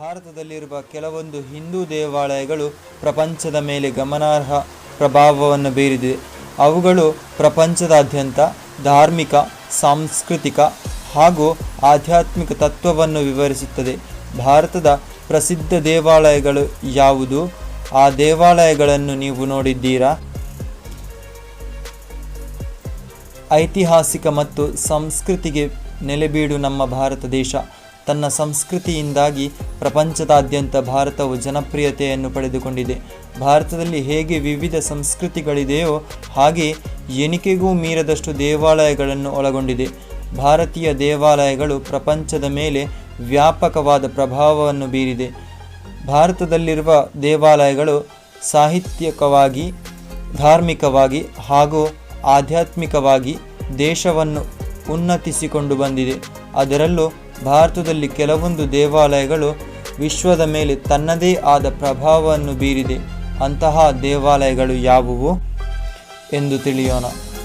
ಭಾರತದಲ್ಲಿರುವ ಕೆಲವೊಂದು ಹಿಂದೂ ದೇವಾಲಯಗಳು ಪ್ರಪಂಚದ ಮೇಲೆ ಗಮನಾರ್ಹ ಪ್ರಭಾವವನ್ನು ಬೀರಿದೆ. ಅವುಗಳು ಪ್ರಪಂಚದಾದ್ಯಂತ ಧಾರ್ಮಿಕ, ಸಾಂಸ್ಕೃತಿಕ ಹಾಗೂ ಆಧ್ಯಾತ್ಮಿಕ ತತ್ವವನ್ನು ವಿವರಿಸುತ್ತದೆ. ಭಾರತದ ಪ್ರಸಿದ್ಧ ದೇವಾಲಯಗಳು ಯಾವುದು? ಆ ದೇವಾಲಯಗಳನ್ನು ನೀವು ನೋಡಿದ್ದೀರಾ? ಐತಿಹಾಸಿಕ ಮತ್ತು ಸಂಸ್ಕೃತಿಗೆ ನೆಲೆಬೀಡು ನಮ್ಮ ಭಾರತ ದೇಶ. ತನ್ನ ಸಂಸ್ಕೃತಿಯಿಂದಾಗಿ ಪ್ರಪಂಚದಾದ್ಯಂತ ಭಾರತವು ಜನಪ್ರಿಯತೆಯನ್ನು ಪಡೆದುಕೊಂಡಿದೆ. ಭಾರತದಲ್ಲಿ ಹೇಗೆ ವಿವಿಧ ಸಂಸ್ಕೃತಿಗಳಿದೆಯೋ ಹಾಗೆ ಎಣಿಕೆಗೂ ಮೀರದಷ್ಟು ದೇವಾಲಯಗಳನ್ನು ಒಳಗೊಂಡಿದೆ. ಭಾರತೀಯ ದೇವಾಲಯಗಳು ಪ್ರಪಂಚದ ಮೇಲೆ ವ್ಯಾಪಕವಾದ ಪ್ರಭಾವವನ್ನು ಬೀರಿದೆ. ಭಾರತದಲ್ಲಿರುವ ದೇವಾಲಯಗಳು ಸಾಹಿತ್ಯಕವಾಗಿ, ಧಾರ್ಮಿಕವಾಗಿ ಹಾಗೂ ಆಧ್ಯಾತ್ಮಿಕವಾಗಿ ದೇಶವನ್ನು ಉನ್ನತಿಸಿಕೊಂಡು ಬಂದಿದೆ. ಅದರಲ್ಲೂ ಭಾರತದಲ್ಲಿ ಕೆಲವೊಂದು ದೇವಾಲಯಗಳು ವಿಶ್ವದ ಮೇಲೆ ತನ್ನದೇ ಆದ ಪ್ರಭಾವವನ್ನು ಬೀರಿದೆ. ಅಂತಹ ದೇವಾಲಯಗಳು ಯಾವುವು ಎಂದು ತಿಳಿಯೋಣ.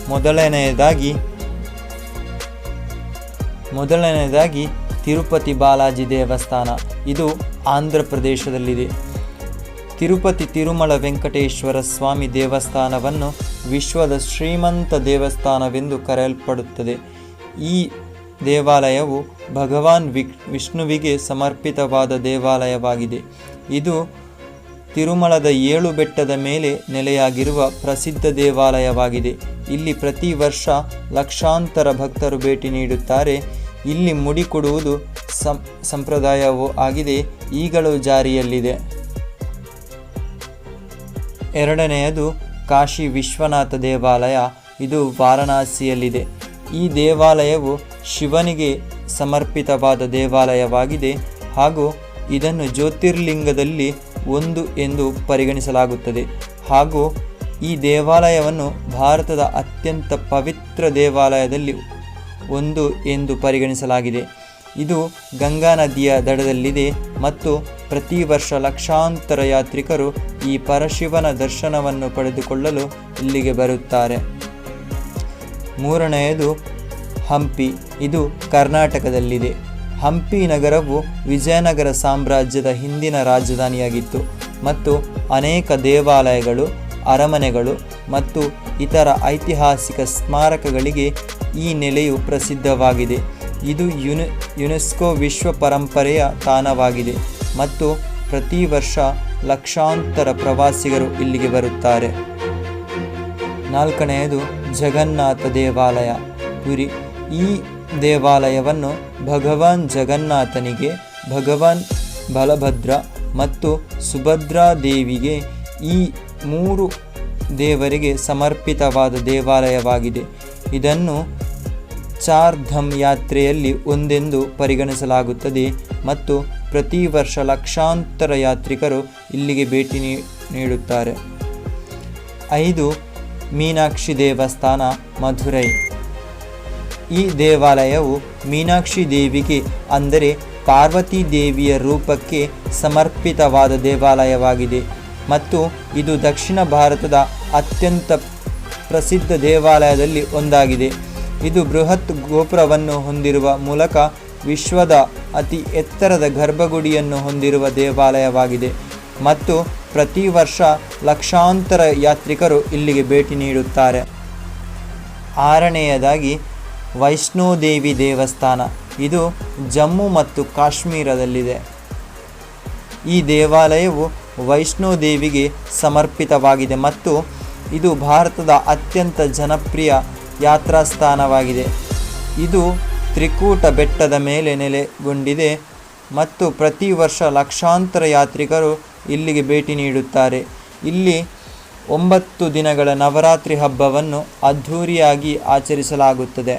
ಮೊದಲನೆಯದಾಗಿ ಮೊದಲನೆಯದಾಗಿ ತಿರುಪತಿ ಬಾಲಾಜಿ ದೇವಸ್ಥಾನ. ಇದು ಆಂಧ್ರ ಪ್ರದೇಶದಲ್ಲಿದೆ. ತಿರುಪತಿ ತಿರುಮಲ ವೆಂಕಟೇಶ್ವರ ಸ್ವಾಮಿ ದೇವಸ್ಥಾನವನ್ನು ವಿಶ್ವದ ಶ್ರೀಮಂತ ದೇವಸ್ಥಾನವೆಂದು ಕರೆಯಲ್ಪಡುತ್ತದೆ. ಈ ದೇವಾಲಯವು ಭಗವಾನ್ ವಿಷ್ಣುವಿಗೆ ಸಮರ್ಪಿತವಾದ ದೇವಾಲಯವಾಗಿದೆ. ಇದು ತಿರುಮಲದ ಏಳು ಬೆಟ್ಟದ ಮೇಲೆ ನೆಲೆಯಾಗಿರುವ ಪ್ರಸಿದ್ಧ ದೇವಾಲಯವಾಗಿದೆ. ಇಲ್ಲಿ ಪ್ರತಿ ವರ್ಷ ಲಕ್ಷಾಂತರ ಭಕ್ತರು ಭೇಟಿ ನೀಡುತ್ತಾರೆ. ಇಲ್ಲಿ ಮುಡಿಕೊಡುವುದು ಸಂ, ಸಂಪ್ರದಾಯವೂ ಆಗಿದೆ. ಈಗಲೂ ಜಾರಿಯಲ್ಲಿದೆ. ಎರಡನೆಯದು ಕಾಶಿ ವಿಶ್ವನಾಥ ದೇವಾಲಯ. ಇದು ವಾರಣಾಸಿಯಲ್ಲಿದೆ. ಈ ದೇವಾಲಯವು ಶಿವನಿಗೆ ಸಮರ್ಪಿತವಾದ ದೇವಾಲಯವಾಗಿದೆ ಹಾಗೂ ಇದನ್ನು ಜ್ಯೋತಿರ್ಲಿಂಗದಲ್ಲಿ ಒಂದು ಎಂದು ಪರಿಗಣಿಸಲಾಗುತ್ತದೆ. ಹಾಗೂ ಈ ದೇವಾಲಯವನ್ನು ಭಾರತದ ಅತ್ಯಂತ ಪವಿತ್ರ ದೇವಾಲಯದಲ್ಲಿ ಒಂದು ಎಂದು ಪರಿಗಣಿಸಲಾಗಿದೆ. ಇದು ಗಂಗಾ ನದಿಯ ದಡದಲ್ಲಿದೆ ಮತ್ತು ಪ್ರತಿ ವರ್ಷ ಲಕ್ಷಾಂತರ ಯಾತ್ರಿಕರು ಈ ಪರಶಿವನ ದರ್ಶನವನ್ನು ಪಡೆದುಕೊಳ್ಳಲು ಇಲ್ಲಿಗೆ ಬರುತ್ತಾರೆ. ಮೂರನೆಯದು ಹಂಪಿ. ಇದು ಕರ್ನಾಟಕದಲ್ಲಿದೆ. ಹಂಪಿ ನಗರವು ವಿಜಯನಗರ ಸಾಮ್ರಾಜ್ಯದ ಹಿಂದಿನ ರಾಜಧಾನಿಯಾಗಿತ್ತು ಮತ್ತು ಅನೇಕ ದೇವಾಲಯಗಳು, ಅರಮನೆಗಳು ಮತ್ತು ಇತರ ಐತಿಹಾಸಿಕ ಸ್ಮಾರಕಗಳಿಗೆ ಈ ನೆಲೆಯು ಪ್ರಸಿದ್ಧವಾಗಿದೆ. ಇದು ಯುನೆ, ಯುನೆಸ್ಕೋ ವಿಶ್ವ ಪರಂಪರೆಯ ತಾಣವಾಗಿದೆ ಮತ್ತು ಪ್ರತಿ ವರ್ಷ ಲಕ್ಷಾಂತರ ಪ್ರವಾಸಿಗರು ಇಲ್ಲಿಗೆ ಬರುತ್ತಾರೆ. ನಾಲ್ಕನೆಯದು ಜಗನ್ನಾಥ ದೇವಾಲಯ, ಪುರಿ. ಈ ದೇವಾಲಯವನ್ನು ಭಗವಾನ್ ಜಗನ್ನಾಥನಿಗೆ, ಭಗವಾನ್ ಬಲಭದ್ರ ಮತ್ತು ಸುಭದ್ರಾ ದೇವಿಗೆ ಈ ಮೂರು ದೇವರಿಗೆ ಸಮರ್ಪಿತವಾದ ದೇವಾಲಯವಾಗಿದೆ. ಇದನ್ನು ಚಾರ್ ಧಮ್ ಯಾತ್ರೆಯಲ್ಲಿ ಒಂದೆಂದು ಪರಿಗಣಿಸಲಾಗುತ್ತದೆ ಮತ್ತು ಪ್ರತಿ ವರ್ಷ ಲಕ್ಷಾಂತರ ಯಾತ್ರಿಕರು ಇಲ್ಲಿಗೆ ಭೇಟಿ ನೀಡುತ್ತಾರೆ. ಐದು ಮೀನಾಕ್ಷಿ ದೇವಸ್ಥಾನ, ಮಧುರೈ. ಈ ದೇವಾಲಯವು ಮೀನಾಕ್ಷಿ ದೇವಿಗೆ, ಅಂದರೆ ಪಾರ್ವತಿ ದೇವಿಯ ರೂಪಕ್ಕೆ ಸಮರ್ಪಿತವಾದ ದೇವಾಲಯವಾಗಿದೆ ಮತ್ತು ಇದು ದಕ್ಷಿಣ ಭಾರತದ ಅತ್ಯಂತ ಪ್ರಸಿದ್ಧ ದೇವಾಲಯದಲ್ಲಿ ಒಂದಾಗಿದೆ. ಇದು ಬೃಹತ್ ಗೋಪುರವನ್ನು ಹೊಂದಿರುವ ಮೂಲಕ ವಿಶ್ವದ ಅತಿ ಎತ್ತರದ ಗರ್ಭಗುಡಿಯನ್ನು ಹೊಂದಿರುವ ದೇವಾಲಯವಾಗಿದೆ ಮತ್ತು ಪ್ರತಿ ವರ್ಷ ಲಕ್ಷಾಂತರ ಯಾತ್ರಿಕರು ಇಲ್ಲಿಗೆ ಭೇಟಿ ನೀಡುತ್ತಾರೆ. ಆರನೆಯದಾಗಿ ವೈಷ್ಣೋದೇವಿ ದೇವಸ್ಥಾನ. ಇದು ಜಮ್ಮು ಮತ್ತು ಕಾಶ್ಮೀರದಲ್ಲಿದೆ. ಈ ದೇವಾಲಯವು ವೈಷ್ಣೋದೇವಿಗೆ ಸಮರ್ಪಿತವಾಗಿದೆ ಮತ್ತು ಇದು ಭಾರತದ ಅತ್ಯಂತ ಜನಪ್ರಿಯ ಯಾತ್ರಾ ಸ್ಥಾನವಾಗಿದೆ ಇದು ತ್ರಿಕೂಟ ಬೆಟ್ಟದ ಮೇಲೆ ನೆಲೆಗೊಂಡಿದೆ ಮತ್ತು ಪ್ರತಿ ವರ್ಷ ಲಕ್ಷಾಂತರ ಯಾತ್ರಿಕರು ಇಲ್ಲಿಗೆ ಭೇಟಿ ನೀಡುತ್ತಾರೆ. ಇಲ್ಲಿ ಒಂಬತ್ತು ದಿನಗಳ ನವರಾತ್ರಿ ಹಬ್ಬವನ್ನು ಅದ್ಧೂರಿಯಾಗಿ ಆಚರಿಸಲಾಗುತ್ತದೆ.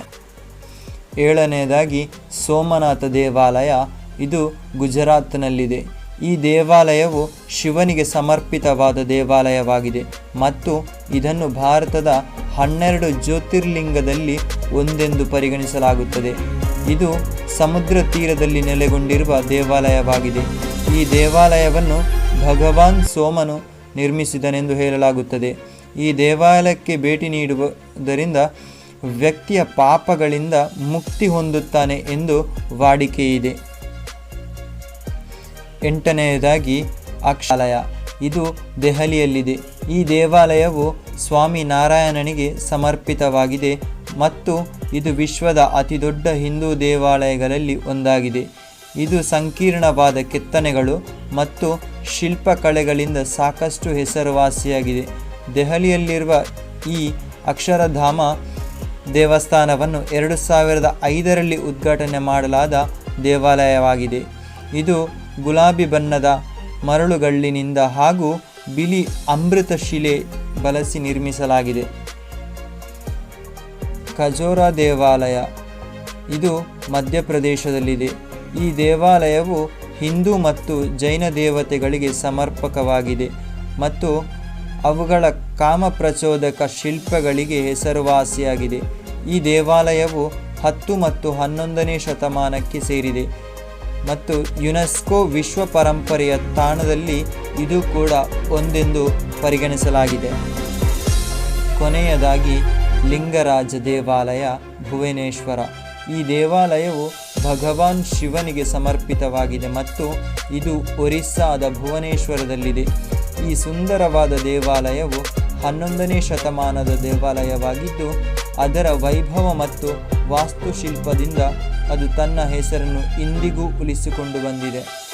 ಏಳನೆಯದಾಗಿ ಸೋಮನಾಥ ದೇವಾಲಯ, ಇದು ಗುಜರಾತ್ನಲ್ಲಿದೆ. ಈ ದೇವಾಲಯವು ಶಿವನಿಗೆ ಸಮರ್ಪಿತವಾದ ದೇವಾಲಯವಾಗಿದೆ ಮತ್ತು ಇದನ್ನು ಭಾರತದ ಹನ್ನೆರಡು ಜ್ಯೋತಿರ್ಲಿಂಗದಲ್ಲಿ ಒಂದೆಂದು ಪರಿಗಣಿಸಲಾಗುತ್ತದೆ. ಇದು ಸಮುದ್ರ ತೀರದಲ್ಲಿ ನೆಲೆಗೊಂಡಿರುವ ದೇವಾಲಯವಾಗಿದೆ. ಈ ದೇವಾಲಯವನ್ನು ಭಗವಾನ್ ಸೋಮನು ನಿರ್ಮಿಸಿದನೆಂದು ಹೇಳಲಾಗುತ್ತದೆ. ಈ ದೇವಾಲಯಕ್ಕೆ ಭೇಟಿ ನೀಡುವುದರಿಂದ ವ್ಯಕ್ತಿಯ ಪಾಪಗಳಿಂದ ಮುಕ್ತಿ ಹೊಂದುತ್ತಾನೆ ಎಂದು ವಾಡಿಕೆಯಿದೆ. ಎಂಟನೆಯದಾಗಿ, ಅಕ್ಷಾಲಯ. ಇದು ದೆಹಲಿಯಲ್ಲಿದೆ. ಈ ದೇವಾಲಯವು ಸ್ವಾಮಿ ನಾರಾಯಣನಿಗೆ ಸಮರ್ಪಿತವಾಗಿದೆ ಮತ್ತು ಇದು ವಿಶ್ವದ ಅತಿದೊಡ್ಡ ಹಿಂದೂ ದೇವಾಲಯಗಳಲ್ಲಿ ಒಂದಾಗಿದೆ. ಇದು ಸಂಕೀರ್ಣವಾದ ಕೆತ್ತನೆಗಳು ಮತ್ತು ಶಿಲ್ಪಕಲೆಗಳಿಂದ ಸಾಕಷ್ಟು ಹೆಸರುವಾಸಿಯಾಗಿದೆ. ದೆಹಲಿಯಲ್ಲಿರುವ ಈ ಅಕ್ಷರಧಾಮ ದೇವಸ್ಥಾನವನ್ನು ಎರಡು ಸಾವಿರದ ಐದರಲ್ಲಿ ಉದ್ಘಾಟನೆ ಮಾಡಲಾದ ದೇವಾಲಯವಾಗಿದೆ. ಇದು ಗುಲಾಬಿ ಬಣ್ಣದ ಮರಳುಗಳ್ಳಿನಿಂದ ಹಾಗೂ ಬಿಳಿ ಅಮೃತ ಶಿಲೆ ಬಳಸಿ ನಿರ್ಮಿಸಲಾಗಿದೆ. ಖಜೋರ ದೇವಾಲಯ ಇದು ಮಧ್ಯಪ್ರದೇಶದಲ್ಲಿದೆ. ಈ ದೇವಾಲಯವು ಹಿಂದೂ ಮತ್ತು ಜೈನ ದೇವತೆಗಳಿಗೆ ಸಮರ್ಪಕವಾಗಿದೆ ಮತ್ತು ಅವುಗಳ ಕಾಮಪ್ರಚೋದಕ ಶಿಲ್ಪಗಳಿಗೆ ಹೆಸರುವಾಸಿಯಾಗಿದೆ. ಈ ದೇವಾಲಯವು ಹತ್ತು ಮತ್ತು ಹನ್ನೊಂದನೇ ಶತಮಾನಕ್ಕೆ ಸೇರಿದೆ ಮತ್ತು ಯುನೆಸ್ಕೋ ವಿಶ್ವ ಪರಂಪರೆಯ ತಾಣದಲ್ಲಿ ಇದು ಕೂಡ ಒಂದೆಂದು ಪರಿಗಣಿಸಲಾಗಿದೆ. ಕೊನೆಯದಾಗಿ ಲಿಂಗರಾಜ ದೇವಾಲಯ, ಭುವನೇಶ್ವರ. ಈ ದೇವಾಲಯವು ಭಗವಾನ್ ಶಿವನಿಗೆ ಸಮರ್ಪಿತವಾಗಿದೆ ಮತ್ತು ಇದು ಒರಿಸ್ಸಾದ ಭುವನೇಶ್ವರದಲ್ಲಿದೆ. ಈ ಸುಂದರವಾದ ದೇವಾಲಯವು ಹನ್ನೊಂದನೇ ಶತಮಾನದ ದೇವಾಲಯವಾಗಿದ್ದು, ಅದರ ವೈಭವ ಮತ್ತು ವಾಸ್ತುಶಿಲ್ಪದಿಂದ ಅದು ತನ್ನ ಹೆಸರನ್ನು ಇಂದಿಗೂ ಉಳಿಸಿಕೊಂಡು ಬಂದಿದೆ.